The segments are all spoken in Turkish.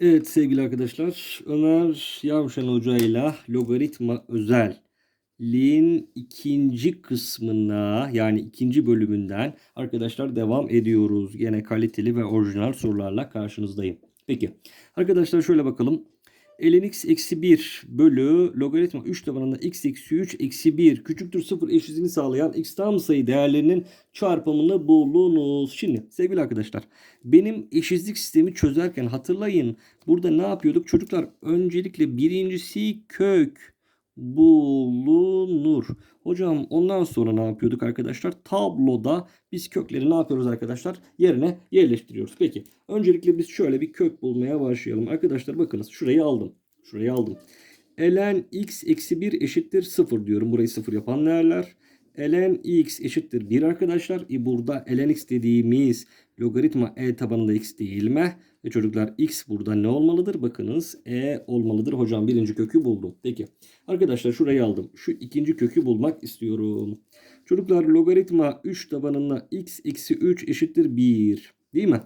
Evet sevgili arkadaşlar Ömer Yavşan Hoca ile logaritma özelliğin ikinci kısmına yani ikinci bölümünden arkadaşlar devam ediyoruz. Yine kaliteli ve orijinal sorularla karşınızdayım. Peki arkadaşlar şöyle bakalım. Ln x eksi 1 bölü logaritma 3 tabanında x eksi 3 eksi 1 küçüktür 0 eşitliğini sağlayan x tam sayı değerlerinin çarpımını bulunuz. Şimdi sevgili arkadaşlar benim eşitlik sistemi çözerken hatırlayın burada ne yapıyorduk? Çocuklar öncelikle birincisi kök bulunur. Hocam ondan sonra ne yapıyorduk arkadaşlar? Tabloda biz kökleri ne yapıyoruz arkadaşlar? Yerine yerleştiriyoruz. Peki öncelikle biz şöyle bir kök bulmaya başlayalım. Arkadaşlar bakınız şurayı aldım. Şurayı aldım. ln x eksi 1 eşittir 0 diyorum. Burayı 0 yapan değerler. ln x eşittir 1 arkadaşlar. E burada ln x dediğimiz logaritma e tabanında x değil mi? Ve çocuklar x burada ne olmalıdır? Bakınız e olmalıdır. Hocam birinci kökü buldum. Peki. Arkadaşlar şurayı aldım. Şu ikinci kökü bulmak istiyorum. Çocuklar logaritma 3 tabanında x eksi 3 eşittir 1. Değil mi?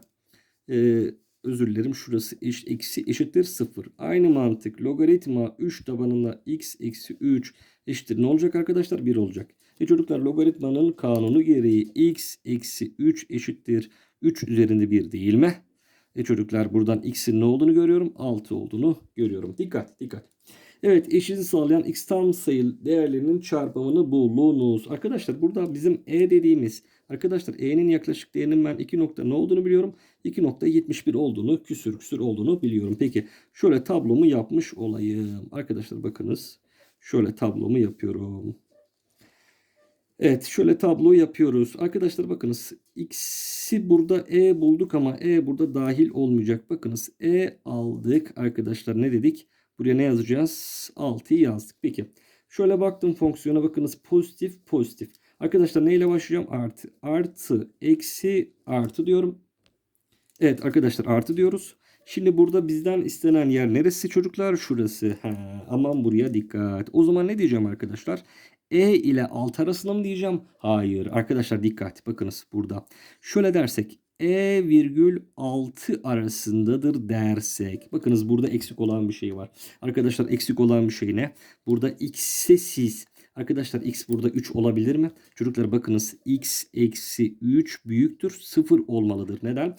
Ee, özür dilerim. Şurası eş, eksi eşittir 0. Aynı mantık. Logaritma 3 tabanında x eksi 3 eşittir. Ne olacak arkadaşlar? 1 olacak. E çocuklar logaritmanın kanunu gereği x eksi 3 eşittir. 3 üzerinde 1 değil mi? E çocuklar buradan x'in ne olduğunu görüyorum? 6 olduğunu görüyorum. Dikkat dikkat. Evet eşizi sağlayan x tam sayı değerlerinin çarpımını bulunuz. Arkadaşlar burada bizim e dediğimiz arkadaşlar e'nin yaklaşık değerinin ben 2 nokta ne olduğunu biliyorum. 2.71 olduğunu küsür küsür olduğunu biliyorum. Peki şöyle tablomu yapmış olayım. Arkadaşlar bakınız. Şöyle tablomu yapıyorum. Evet şöyle tablo yapıyoruz. Arkadaşlar bakınız x'i burada e bulduk ama e burada dahil olmayacak. Bakınız e aldık arkadaşlar ne dedik? Buraya ne yazacağız? 6'yı yazdık. Peki şöyle baktım fonksiyona bakınız pozitif pozitif. Arkadaşlar neyle başlayacağım? Artı artı eksi artı diyorum. Evet arkadaşlar artı diyoruz. Şimdi burada bizden istenen yer neresi çocuklar? Şurası. Ha, aman buraya dikkat. O zaman ne diyeceğim arkadaşlar? E ile alt arasında mı diyeceğim? Hayır. Arkadaşlar dikkat. Bakınız burada. Şöyle dersek E virgül 6 arasındadır dersek. Bakınız burada eksik olan bir şey var. Arkadaşlar eksik olan bir şey ne? Burada x'e siz Arkadaşlar x burada 3 olabilir mi? Çocuklar bakınız x eksi 3 büyüktür 0 olmalıdır. Neden?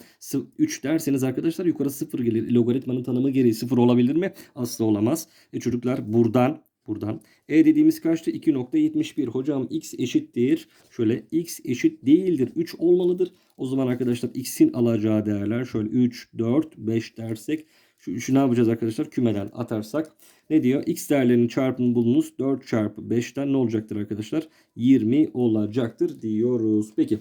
3 derseniz arkadaşlar yukarı 0 gelir. Logaritmanın tanımı gereği 0 olabilir mi? Asla olamaz. E çocuklar buradan buradan. E dediğimiz kaçtı? 2.71. Hocam x eşittir. Şöyle x eşit değildir. 3 olmalıdır. O zaman arkadaşlar x'in alacağı değerler şöyle 3, 4, 5 dersek şu 3'ü ne yapacağız arkadaşlar? Kümeden atarsak ne diyor? X değerlerinin çarpımı bulunuz. 4 çarpı 5'ten ne olacaktır arkadaşlar? 20 olacaktır diyoruz. Peki.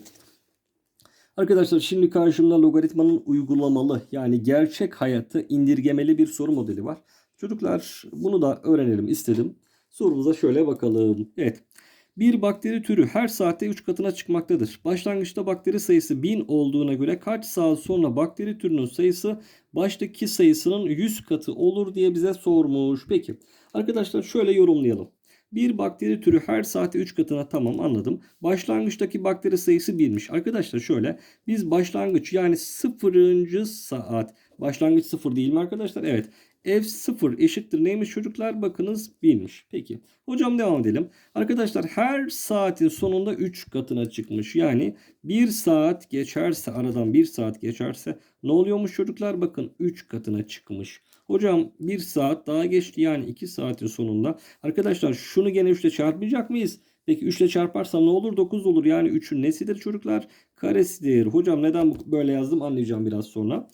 Arkadaşlar şimdi karşımda logaritmanın uygulamalı yani gerçek hayatı indirgemeli bir soru modeli var. Çocuklar bunu da öğrenelim istedim. Sorumuza şöyle bakalım. Evet. Bir bakteri türü her saatte 3 katına çıkmaktadır. Başlangıçta bakteri sayısı 1000 olduğuna göre kaç saat sonra bakteri türünün sayısı baştaki sayısının 100 katı olur diye bize sormuş. Peki arkadaşlar şöyle yorumlayalım. Bir bakteri türü her saatte 3 katına tamam anladım. Başlangıçtaki bakteri sayısı 1'miş. Arkadaşlar şöyle biz başlangıç yani 0. saat başlangıç 0 değil mi arkadaşlar? Evet. F0 eşittir neymiş çocuklar? Bakınız 1'miş. Peki. Hocam devam edelim. Arkadaşlar her saatin sonunda 3 katına çıkmış. Yani 1 saat geçerse aradan 1 saat geçerse ne oluyormuş çocuklar? Bakın 3 katına çıkmış. Hocam 1 saat daha geçti yani 2 saatin sonunda. Arkadaşlar şunu gene 3 ile çarpmayacak mıyız? Peki 3 ile çarparsam ne olur? 9 olur. Yani 3'ün nesidir çocuklar? Karesidir. Hocam neden böyle yazdım anlayacağım biraz sonra.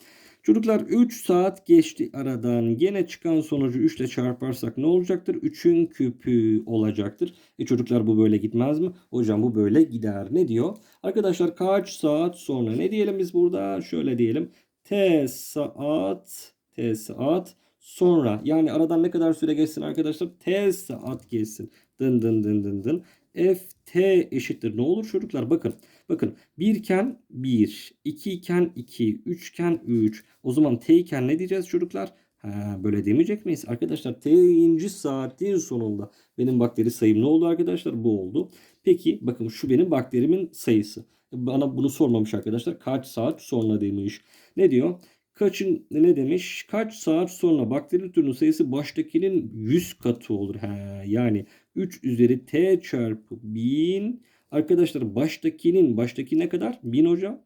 Çocuklar 3 saat geçti aradan. Gene çıkan sonucu 3 ile çarparsak ne olacaktır? 3'ün küpü olacaktır. E çocuklar bu böyle gitmez mi? Hocam bu böyle gider. Ne diyor? Arkadaşlar kaç saat sonra? Ne diyelim biz burada? Şöyle diyelim. T saat T saat sonra. Yani aradan ne kadar süre geçsin arkadaşlar? T saat geçsin. Dın dın dın dın dın. F t eşittir. Ne olur çocuklar? Bakın. Bakın. 1 iken 1. 2 iken 2. 3 iken 3. O zaman t iken ne diyeceğiz çocuklar? Ha, böyle demeyecek miyiz? Arkadaşlar t'inci saatin sonunda benim bakteri sayım ne oldu arkadaşlar? Bu oldu. Peki bakın şu benim bakterimin sayısı. Bana bunu sormamış arkadaşlar. Kaç saat sonra demiş. Ne diyor? Kaçın ne demiş? Kaç saat sonra bakteri türünün sayısı baştakinin 100 katı olur. He, yani 3 üzeri t çarpı 1000. Arkadaşlar baştakinin baştaki ne kadar? 1000 hocam.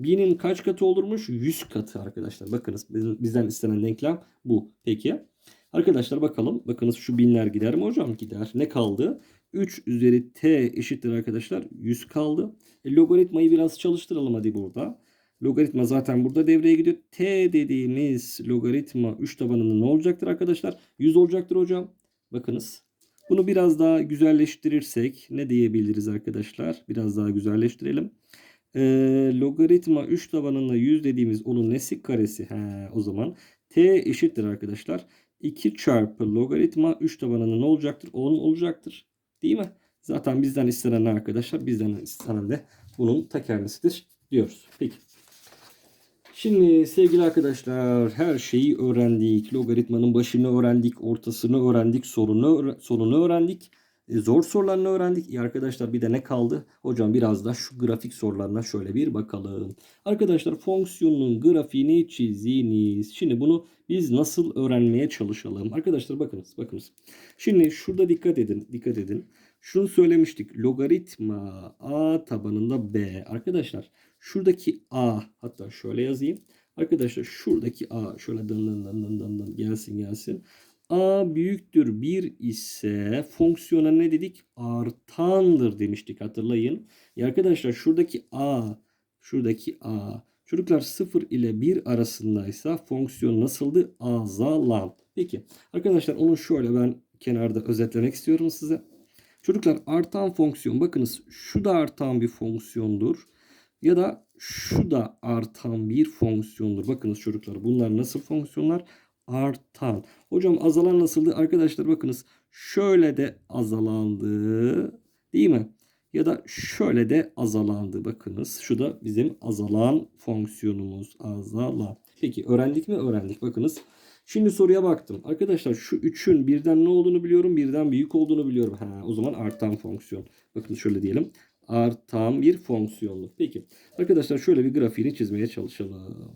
1000'in kaç katı olurmuş? 100 katı arkadaşlar. Bakınız bizden istenen denklem bu. Peki. Arkadaşlar bakalım. Bakınız şu binler gider mi hocam? Gider. Ne kaldı? 3 üzeri t eşittir arkadaşlar. 100 kaldı. E, logaritmayı biraz çalıştıralım hadi burada. Logaritma zaten burada devreye gidiyor. T dediğimiz logaritma 3 tabanında ne olacaktır arkadaşlar? 100 olacaktır hocam. Bakınız. Bunu biraz daha güzelleştirirsek ne diyebiliriz arkadaşlar? Biraz daha güzelleştirelim. Ee, logaritma 3 tabanında 100 dediğimiz onun nesi karesi? He, o zaman t eşittir arkadaşlar. 2 çarpı logaritma 3 tabanında ne olacaktır? 10 olacaktır. Değil mi? Zaten bizden istenen arkadaşlar bizden istenen de bunun ta kendisidir diyoruz. Peki. Şimdi sevgili arkadaşlar her şeyi öğrendik. Logaritmanın başını öğrendik, ortasını öğrendik, sorunu, sonunu öğrendik. E, zor sorularını öğrendik. İyi arkadaşlar bir de ne kaldı? Hocam biraz da şu grafik sorularına şöyle bir bakalım. Arkadaşlar fonksiyonun grafiğini çiziniz. Şimdi bunu biz nasıl öğrenmeye çalışalım? Arkadaşlar bakınız bakınız. Şimdi şurada dikkat edin dikkat edin. Şunu söylemiştik. Logaritma a tabanında b. Arkadaşlar şuradaki a hatta şöyle yazayım. Arkadaşlar şuradaki a şöyle dın dın dın dın dın dın gelsin gelsin. A büyüktür 1 ise fonksiyona ne dedik? Artandır demiştik hatırlayın. Ya arkadaşlar şuradaki A, şuradaki A. Çocuklar 0 ile 1 arasındaysa fonksiyon nasıldı? Azalan. Peki arkadaşlar onu şöyle ben kenarda özetlemek istiyorum size. Çocuklar artan fonksiyon bakınız şu da artan bir fonksiyondur. Ya da şu da artan bir fonksiyondur. Bakınız çocuklar bunlar nasıl fonksiyonlar? artan. Hocam azalan nasıldı? Arkadaşlar bakınız şöyle de azalandı. Değil mi? Ya da şöyle de azalandı. Bakınız şu da bizim azalan fonksiyonumuz. Azalan. Peki öğrendik mi? Öğrendik. Bakınız. Şimdi soruya baktım. Arkadaşlar şu 3'ün birden ne olduğunu biliyorum. Birden büyük olduğunu biliyorum. Ha, o zaman artan fonksiyon. Bakın şöyle diyelim. Artan bir fonksiyonlu. Peki. Arkadaşlar şöyle bir grafiğini çizmeye çalışalım.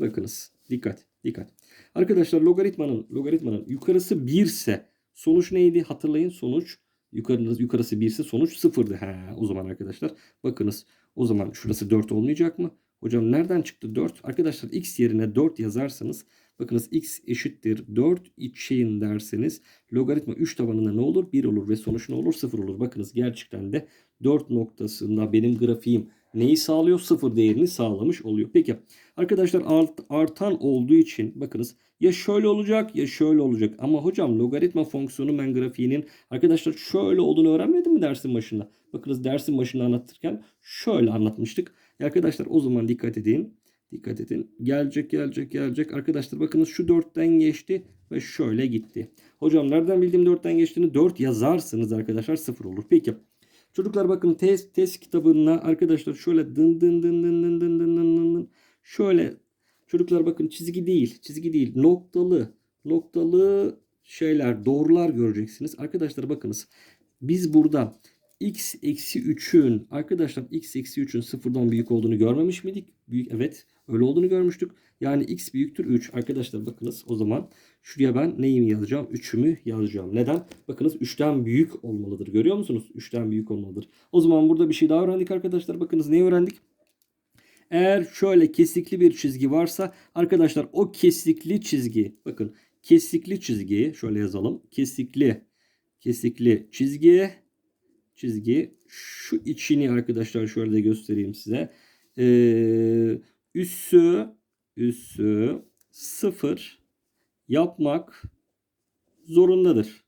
Bakınız. Dikkat. Dikkat. Arkadaşlar logaritmanın logaritmanın yukarısı 1 ise sonuç neydi? Hatırlayın sonuç yukarısı yukarısı 1 ise sonuç 0'dı. He, o zaman arkadaşlar bakınız o zaman şurası 4 olmayacak mı? Hocam nereden çıktı 4? Arkadaşlar x yerine 4 yazarsanız bakınız x eşittir 4 için derseniz logaritma 3 tabanında ne olur? 1 olur ve sonuç ne olur? 0 olur. Bakınız gerçekten de 4 noktasında benim grafiğim neyi sağlıyor? Sıfır değerini sağlamış oluyor. Peki arkadaşlar art, artan olduğu için bakınız ya şöyle olacak ya şöyle olacak. Ama hocam logaritma fonksiyonu ben grafiğinin arkadaşlar şöyle olduğunu öğrenmedim mi dersin başında? Bakınız dersin başında anlatırken şöyle anlatmıştık. Ya arkadaşlar o zaman dikkat edin. Dikkat edin. Gelecek gelecek gelecek. Arkadaşlar bakınız şu 4'ten geçti ve şöyle gitti. Hocam nereden bildiğim 4'ten geçtiğini 4 yazarsınız arkadaşlar 0 olur. Peki. Çocuklar bakın test test kitabına arkadaşlar şöyle dın dın dın dın dın dın dın dın dın şöyle çocuklar bakın çizgi değil çizgi değil noktalı noktalı şeyler doğrular göreceksiniz. Arkadaşlar bakınız biz burada x eksi 3'ün arkadaşlar x eksi 3'ün sıfırdan büyük olduğunu görmemiş miydik? Büyük, evet öyle olduğunu görmüştük. Yani x büyüktür 3. Arkadaşlar bakınız o zaman şuraya ben neyimi yazacağım? 3'ümü yazacağım. Neden? Bakınız 3'ten büyük olmalıdır. Görüyor musunuz? 3'ten büyük olmalıdır. O zaman burada bir şey daha öğrendik arkadaşlar. Bakınız neyi öğrendik? Eğer şöyle kesikli bir çizgi varsa arkadaşlar o kesikli çizgi bakın kesikli çizgi şöyle yazalım. Kesikli kesikli çizgi çizgi şu içini arkadaşlar şöyle de göstereyim size. Ee, üssü üssü sıfır yapmak zorundadır.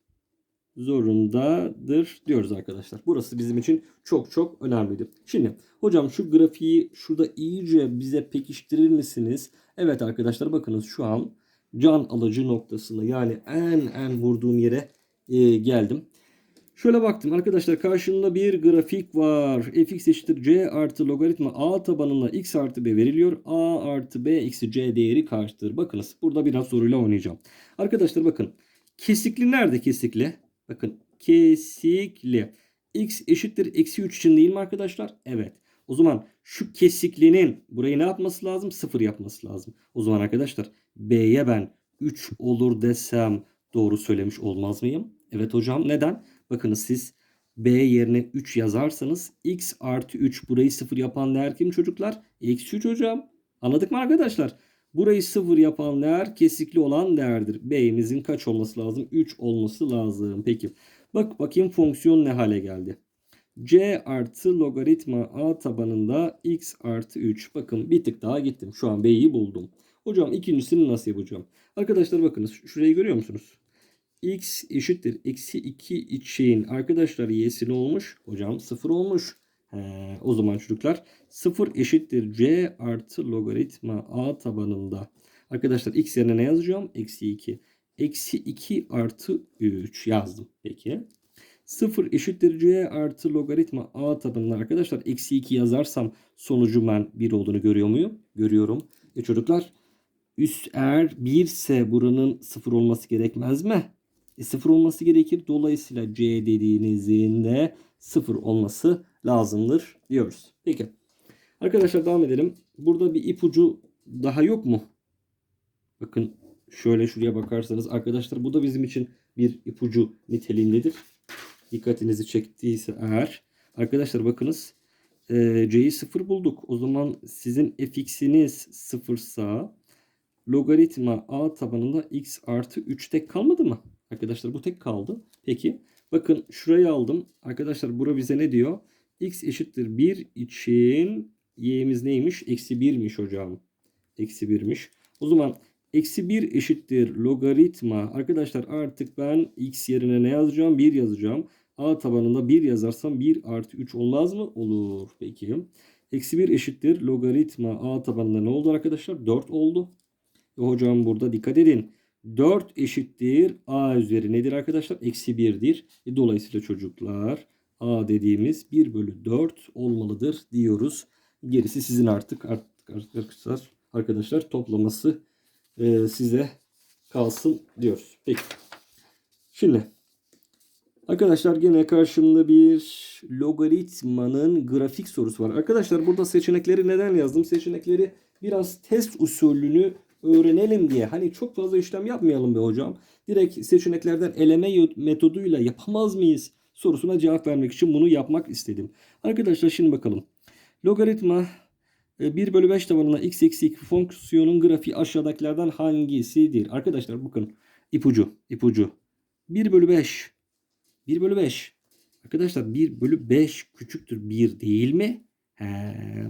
Zorundadır diyoruz arkadaşlar. Burası bizim için çok çok önemliydi. Şimdi hocam şu grafiği şurada iyice bize pekiştirir misiniz? Evet arkadaşlar bakınız şu an can alıcı noktasına yani en en vurduğum yere e, geldim. Şöyle baktım arkadaşlar karşımda bir grafik var. fx eşittir c artı logaritma a tabanında x artı b veriliyor. a artı b eksi c değeri kaçtır? Bakınız burada biraz soruyla oynayacağım. Arkadaşlar bakın kesikli nerede kesikli? Bakın kesikli. x eşittir eksi 3 için değil mi arkadaşlar? Evet. O zaman şu kesiklinin burayı ne yapması lazım? 0 yapması lazım. O zaman arkadaşlar B'ye ben 3 olur desem doğru söylemiş olmaz mıyım? Evet hocam neden? Bakınız siz B yerine 3 yazarsanız x artı 3 burayı 0 yapan değer kim çocuklar? Eksi 3 hocam. Anladık mı arkadaşlar? Burayı 0 yapan değer kesikli olan değerdir. B'imizin kaç olması lazım? 3 olması lazım. Peki. Bak bakayım fonksiyon ne hale geldi. C artı logaritma A tabanında x artı 3. Bakın bir tık daha gittim. Şu an B'yi buldum. Hocam ikincisini nasıl yapacağım? Arkadaşlar bakınız şurayı görüyor musunuz? X eşittir. Eksi 2 için arkadaşlar y'si ne olmuş? Hocam 0 olmuş. He, o zaman çocuklar 0 eşittir c artı logaritma a tabanında. Arkadaşlar x yerine ne yazacağım? Eksi 2. Eksi 2 artı 3 yazdım. Peki. 0 eşittir c artı logaritma a tabanında. Arkadaşlar eksi 2 yazarsam sonucu ben 1 olduğunu görüyor muyum? Görüyorum. E çocuklar üst eğer 1 ise buranın 0 olması gerekmez mi? E, 0 olması gerekir. Dolayısıyla c dediğinizin de 0 olması lazımdır diyoruz. Peki. Arkadaşlar devam edelim. Burada bir ipucu daha yok mu? Bakın şöyle şuraya bakarsanız arkadaşlar bu da bizim için bir ipucu niteliğindedir. Dikkatinizi çektiyse eğer. Arkadaşlar bakınız e, c'yi 0 bulduk. O zaman sizin fx'iniz 0 sa logaritma a tabanında x artı 3 tek kalmadı mı? Arkadaşlar bu tek kaldı. Peki bakın şurayı aldım. Arkadaşlar bura bize ne diyor? x eşittir 1 için y'miz neymiş? Eksi 1'miş hocam. Eksi 1'miş. O zaman eksi 1 eşittir logaritma. Arkadaşlar artık ben x yerine ne yazacağım? 1 yazacağım. A tabanında 1 yazarsam 1 artı 3 olmaz mı? Olur. Peki. Eksi 1 eşittir logaritma A tabanında ne oldu arkadaşlar? 4 oldu. E hocam burada dikkat edin. 4 eşittir A üzeri nedir arkadaşlar? Eksi 1'dir. E dolayısıyla çocuklar A dediğimiz 1 bölü 4 olmalıdır diyoruz. Gerisi sizin artık artık arkadaşlar, arkadaşlar toplaması e, size kalsın diyoruz. Peki. Şimdi arkadaşlar gene karşımda bir logaritmanın grafik sorusu var. Arkadaşlar burada seçenekleri neden yazdım? Seçenekleri biraz test usulünü öğrenelim diye. Hani çok fazla işlem yapmayalım be hocam. Direkt seçeneklerden eleme metoduyla yapamaz mıyız? Sorusuna cevap vermek için bunu yapmak istedim. Arkadaşlar şimdi bakalım. Logaritma 1 bölü 5 tabanına x eksi 2 fonksiyonun grafiği aşağıdakilerden hangisidir? Arkadaşlar bakın ipucu ipucu. 1 bölü 5 1 bölü 5 Arkadaşlar 1 bölü 5 küçüktür 1 değil mi? He,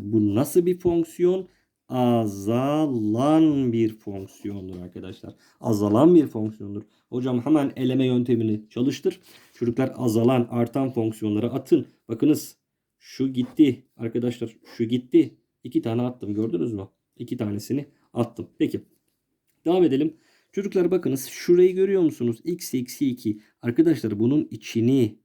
bu nasıl bir fonksiyon? Azalan bir fonksiyondur arkadaşlar. Azalan bir fonksiyondur. Hocam hemen eleme yöntemini çalıştır. Çocuklar azalan artan fonksiyonlara atın. Bakınız şu gitti arkadaşlar şu gitti. İki tane attım gördünüz mü? İki tanesini attım. Peki devam edelim. Çocuklar bakınız şurayı görüyor musunuz? x eksi 2. Arkadaşlar bunun içini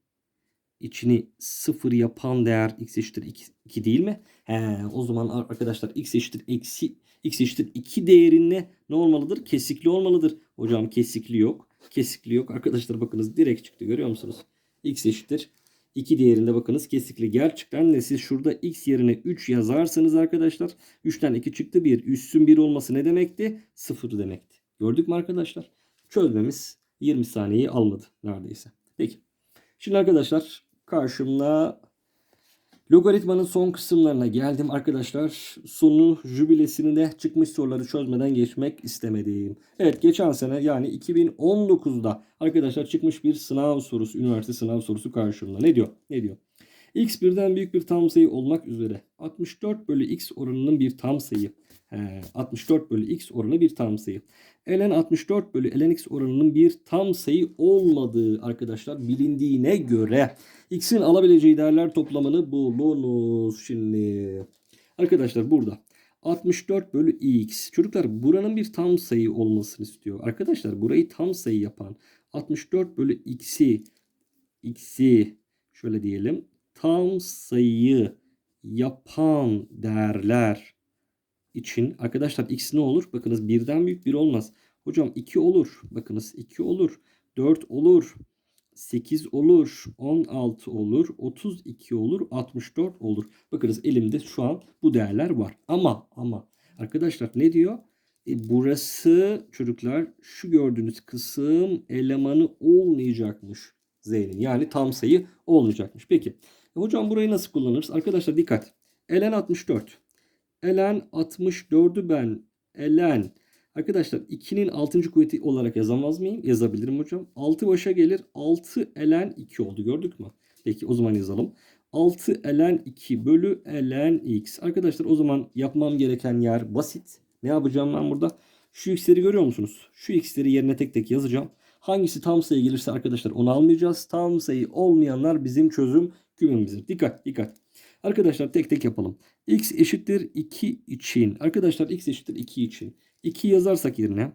içini sıfır yapan değer x eşittir 2, 2 değil mi? He, o zaman arkadaşlar x eşittir eksi x eşittir 2 değerinde ne olmalıdır? Kesikli olmalıdır. Hocam kesikli yok. Kesikli yok. Arkadaşlar bakınız direkt çıktı görüyor musunuz? x eşittir 2 değerinde bakınız kesikli. Gerçekten de siz şurada x yerine 3 yazarsanız arkadaşlar 3'ten 2 çıktı 1. Üssün 1 olması ne demekti? 0 demekti. Gördük mü arkadaşlar? Çözmemiz 20 saniyeyi almadı neredeyse. Peki. Şimdi arkadaşlar karşımda logaritmanın son kısımlarına geldim arkadaşlar. Sonu jübilesini de çıkmış soruları çözmeden geçmek istemedim. Evet geçen sene yani 2019'da arkadaşlar çıkmış bir sınav sorusu, üniversite sınav sorusu karşımda. Ne diyor? Ne diyor? X birden büyük bir tam sayı olmak üzere 64 bölü x oranının bir tam sayı. He, 64 bölü x oranı bir tam sayı. ln 64 bölü ln x oranının bir tam sayı olmadığı arkadaşlar bilindiğine göre x'in alabileceği değerler toplamını bulunuz. Şimdi arkadaşlar burada 64 bölü x. Çocuklar buranın bir tam sayı olmasını istiyor. Arkadaşlar burayı tam sayı yapan 64 bölü x'i x'i şöyle diyelim tam sayı yapan değerler için arkadaşlar x ne olur? Bakınız birden büyük bir olmaz. Hocam 2 olur. Bakınız 2 olur. 4 olur. 8 olur, 16 olur, 32 olur, 64 olur. Bakınız elimde şu an bu değerler var. Ama ama arkadaşlar ne diyor? E, burası çocuklar şu gördüğünüz kısım elemanı olmayacakmış Z'nin. Yani tam sayı olmayacakmış. Peki. E, hocam burayı nasıl kullanırız? Arkadaşlar dikkat. Elen 64. Elen 64'ü ben elen Arkadaşlar 2'nin 6. kuvveti olarak yazamaz mıyım? Yazabilirim hocam. 6 başa gelir. 6 elen 2 oldu. Gördük mü? Peki o zaman yazalım. 6 elen 2 bölü elen x. Arkadaşlar o zaman yapmam gereken yer basit. Ne yapacağım ben burada? Şu x'leri görüyor musunuz? Şu x'leri yerine tek tek yazacağım. Hangisi tam sayı gelirse arkadaşlar onu almayacağız. Tam sayı olmayanlar bizim çözüm kümemizdir. Dikkat dikkat. Arkadaşlar tek tek yapalım. x eşittir 2 için. Arkadaşlar x eşittir 2 için. 2 yazarsak yerine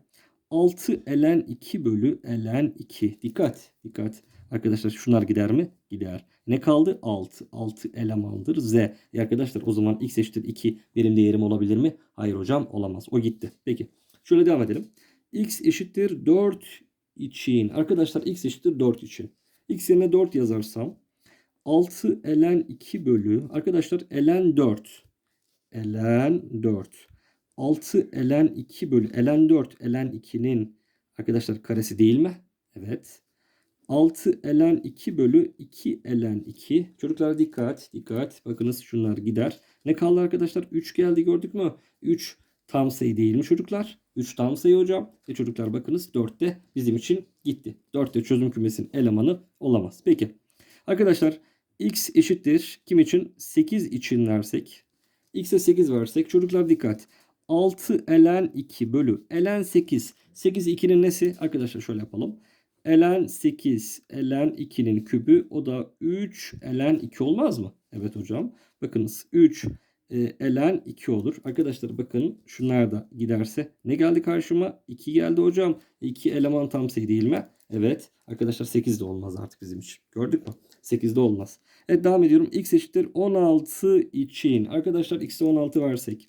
6 elen 2 bölü elen 2. Dikkat dikkat. Arkadaşlar şunlar gider mi? Gider. Ne kaldı? 6. 6 elemandır z. E arkadaşlar o zaman x eşittir 2 benim değerim olabilir mi? Hayır hocam olamaz. O gitti. Peki. Şöyle devam edelim. x eşittir 4 için. Arkadaşlar x eşittir 4 için. x yerine 4 yazarsam 6 elen 2 bölü. Arkadaşlar elen 4. Elen 4. 6 elen 2 bölü elen 4 elen 2'nin arkadaşlar karesi değil mi? Evet. 6 elen 2 bölü 2 elen 2. Çocuklar dikkat dikkat. Bakınız şunlar gider. Ne kaldı arkadaşlar? 3 geldi gördük mü? 3 tam sayı değil mi çocuklar? 3 tam sayı hocam. E çocuklar bakınız 4 de bizim için gitti. 4 de çözüm kümesinin elemanı olamaz. Peki. Arkadaşlar x eşittir. Kim için? 8 için versek. x'e 8 versek. Çocuklar dikkat. 6 elen 2 bölü elen 8. 8 2'nin nesi? Arkadaşlar şöyle yapalım. Elen 8 elen 2'nin kübü o da 3 elen 2 olmaz mı? Evet hocam. Bakınız 3 e, elen 2 olur. Arkadaşlar bakın şunlar da giderse ne geldi karşıma? 2 geldi hocam. 2 eleman tam sayı değil mi? Evet. Arkadaşlar 8 de olmaz artık bizim için. Gördük mü? 8 de olmaz. Evet devam ediyorum. X eşittir 16 için. Arkadaşlar x'e 16 versek.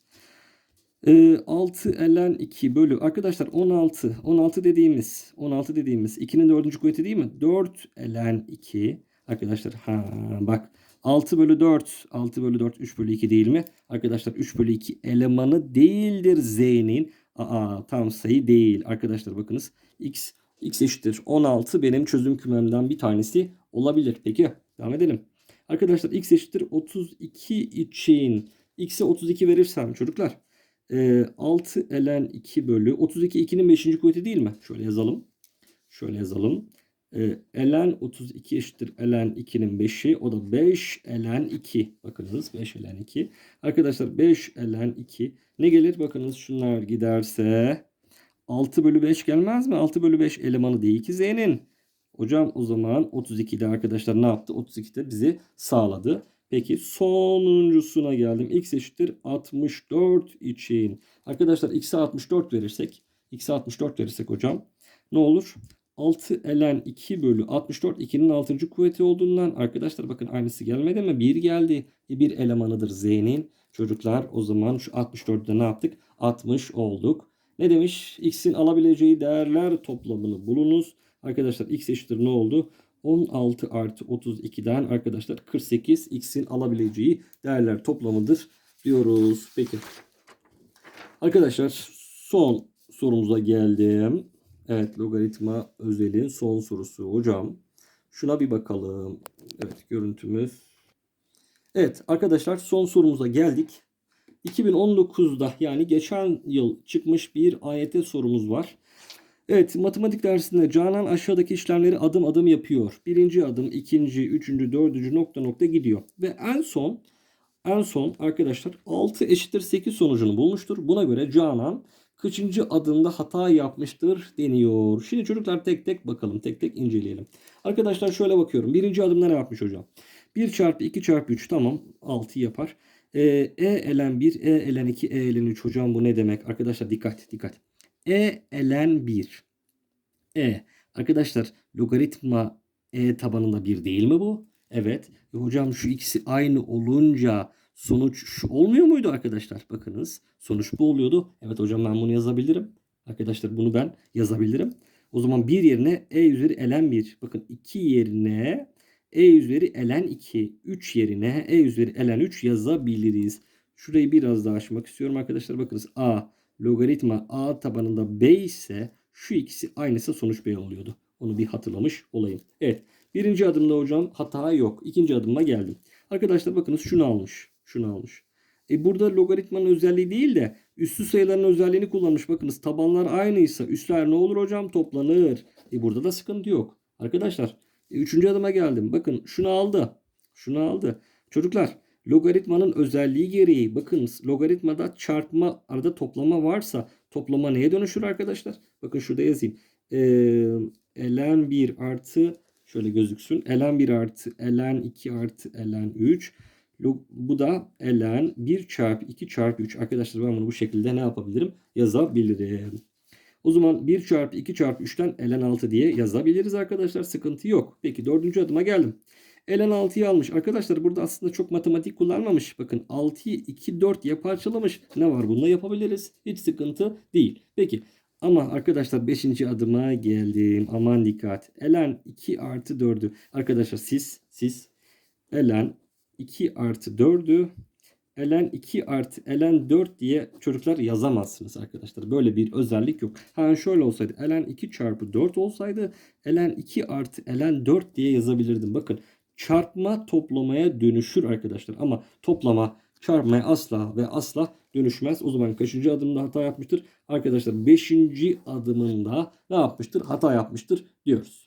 6 elen 2 bölü arkadaşlar 16 16 dediğimiz 16 dediğimiz 2'nin 4. kuvveti değil mi? 4 elen 2 arkadaşlar ha bak 6 bölü 4 6 bölü 4 3 bölü 2 değil mi? Arkadaşlar 3 bölü 2 elemanı değildir z'nin. Aa tam sayı değil. Arkadaşlar bakınız x x eşittir 16 benim çözüm kümemden bir tanesi olabilir. Peki devam edelim. Arkadaşlar x eşittir 32 için x'e 32 verirsem çocuklar e, 6 elen 2 bölü 32 2'nin 5. kuvveti değil mi? Şöyle yazalım. Şöyle yazalım. E, elen 32 eşittir elen 2'nin 5'i. O da 5 elen 2. Bakınız 5 elen 2. Arkadaşlar 5 elen 2. Ne gelir? Bakınız şunlar giderse 6 bölü 5 gelmez mi? 6 bölü 5 elemanı değil ki z'nin. Hocam o zaman 32'de arkadaşlar ne yaptı? 32'de bizi sağladı. Peki sonuncusuna geldim. X eşittir 64 için. Arkadaşlar x'e 64 verirsek. X'e 64 verirsek hocam. Ne olur? 6 elen 2 bölü 64 2'nin 6. kuvveti olduğundan arkadaşlar bakın aynısı gelmedi mi? 1 geldi. E, bir elemanıdır z'nin. Çocuklar o zaman şu 64'te ne yaptık? 60 olduk. Ne demiş? X'in alabileceği değerler toplamını bulunuz. Arkadaşlar x eşittir ne oldu? 16 artı 32'den arkadaşlar 48 x'in alabileceği değerler toplamıdır diyoruz. Peki. Arkadaşlar son sorumuza geldim. Evet logaritma özelin son sorusu hocam. Şuna bir bakalım. Evet görüntümüz. Evet arkadaşlar son sorumuza geldik. 2019'da yani geçen yıl çıkmış bir AYT sorumuz var. Evet matematik dersinde Canan aşağıdaki işlemleri adım adım yapıyor. Birinci adım, ikinci, üçüncü, dördüncü nokta nokta gidiyor. Ve en son en son arkadaşlar 6 eşittir 8 sonucunu bulmuştur. Buna göre Canan kaçıncı adımda hata yapmıştır deniyor. Şimdi çocuklar tek tek bakalım. Tek tek inceleyelim. Arkadaşlar şöyle bakıyorum. Birinci adımda ne yapmış hocam? 1 çarpı 2 çarpı 3 tamam 6 yapar. Ee, e elen 1, E elen 2, E elen 3 hocam bu ne demek? Arkadaşlar dikkat dikkat. E elen 1. E. Arkadaşlar logaritma E tabanında 1 değil mi bu? Evet. E hocam şu ikisi aynı olunca sonuç şu olmuyor muydu arkadaşlar? Bakınız sonuç bu oluyordu. Evet hocam ben bunu yazabilirim. Arkadaşlar bunu ben yazabilirim. O zaman 1 yerine e üzeri ln 1. Bakın 2 yerine e üzeri ln 2. 3 yerine e üzeri ln 3 yazabiliriz. Şurayı biraz daha açmak istiyorum arkadaşlar. Bakınız a logaritma a tabanında b ise şu ikisi aynısı sonuç b oluyordu. Onu bir hatırlamış olayım. Evet. Birinci adımda hocam hata yok. İkinci adıma geldim. Arkadaşlar bakınız şunu almış. Şunu almış. E burada logaritmanın özelliği değil de üssü sayıların özelliğini kullanmış. Bakınız tabanlar aynıysa üsler ne olur hocam? Toplanır. E burada da sıkıntı yok. Arkadaşlar üçüncü adıma geldim. Bakın şunu aldı. Şunu aldı. Çocuklar logaritmanın özelliği gereği bakınız logaritmada çarpma arada toplama varsa toplama neye dönüşür arkadaşlar? Bakın şurada yazayım. Ee, ln 1 artı şöyle gözüksün. ln 1 artı ln 2 artı ln 3 Log- bu da ln 1 çarpı 2 çarpı 3. Arkadaşlar ben bunu bu şekilde ne yapabilirim? Yazabilirim. O zaman 1 çarpı 2 çarpı 3'ten ln 6 diye yazabiliriz arkadaşlar. Sıkıntı yok. Peki dördüncü adıma geldim. ln 6'yı almış. Arkadaşlar burada aslında çok matematik kullanmamış. Bakın 6'yı 2 4 diye parçalamış. Ne var bunda yapabiliriz. Hiç sıkıntı değil. Peki ama arkadaşlar 5. adıma geldim. Aman dikkat. ln 2 artı 4'ü. Arkadaşlar siz siz ln 2 artı 4'ü ln 2 artı ln 4 diye çocuklar yazamazsınız arkadaşlar. Böyle bir özellik yok. Ha şöyle olsaydı ln 2 çarpı 4 olsaydı ln 2 artı ln 4 diye yazabilirdim. Bakın çarpma toplamaya dönüşür arkadaşlar. Ama toplama çarpmaya asla ve asla dönüşmez. O zaman kaçıncı adımda hata yapmıştır? Arkadaşlar 5. adımında ne yapmıştır? Hata yapmıştır diyoruz.